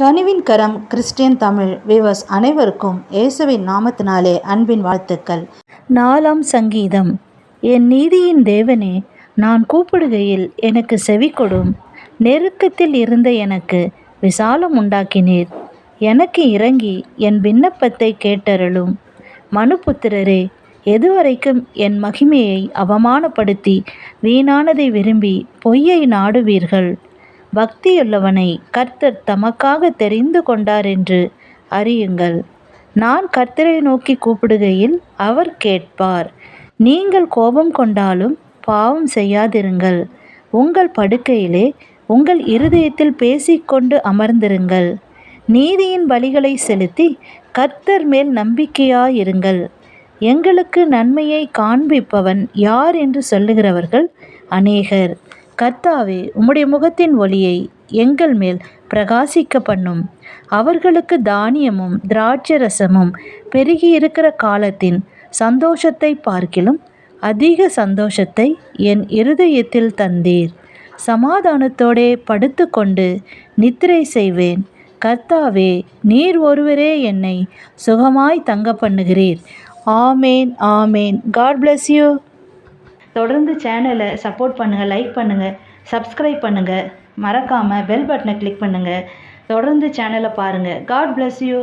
கனிவின் கரம் Christian Tamil விவஸ் அனைவருக்கும் இயேசுவின் நாமத்தினாலே அன்பின் வாழ்த்துக்கள். நாலாம் சங்கீதம். என் நீதியின் தேவனே நான் கூப்பிடுகையில் எனக்கு செவி கொடும். நெருக்கத்தில் இருந்த எனக்கு விசாலம் உண்டாக்கினீர். எனக்கு இறங்கி என் விண்ணப்பத்தை கேட்டருளும். மனுபுத்திரரே எதுவரைக்கும் என் மகிமையை அவமானப்படுத்தி வீணானதை விரும்பி பொய்யை நாடுவீர்கள். பக்தியுள்ளவனை கர்த்தர் தமக்காக தெரிந்து கொண்டார் என்று அறியுங்கள். நான் கர்த்தரை நோக்கி கூப்பிடுகையில் அவர் கேட்பார். நீங்கள் கோபம் கொண்டாலும் பாவம் செய்யாதிருங்கள். உங்கள் படுக்கையிலே உங்கள் இருதயத்தில் பேசிக்கொண்டு அமர்ந்திருங்கள். நீதியின் பலிகளை செலுத்தி கர்த்தர் மேல் நம்பிக்கையாயிருங்கள். எங்களுக்கு நன்மையை காண்பிப்பவன் யார் என்று சொல்லுகிறவர்கள் அநேகர். கர்த்தாவே உம்முடைய முகத்தின் ஒளியை எங்கள் மேல் பிரகாசிக்க பண்ணும் அவர்களுக்கு தானியமும் திராட்சரசமும் பெருகியிருக்கிற காலத்தின் சந்தோஷத்தை பார்க்கிலும் அதிக சந்தோஷத்தை என் இருதயத்தில் தந்தீர். சமாதானத்தோடே படுத்துக்கொண்டு நித்திரை செய்வேன். கர்த்தாவே நீர் ஒருவரே என்னை சுகமாய் தங்க பண்ணுகிறீர். Amen amen. God bless you தொடர்ந்து சேனலை சப்போர்ட் பண்ணுங்கள் லைக் பண்ணுங்கள் சப்ஸ்கிரைப் பண்ணுங்கள் மறக்காமல் பெல் பட்டனை கிளிக் பண்ணுங்கள் தொடர்ந்து சேனலை பாருங்கள் காட் பிளஸ் யூ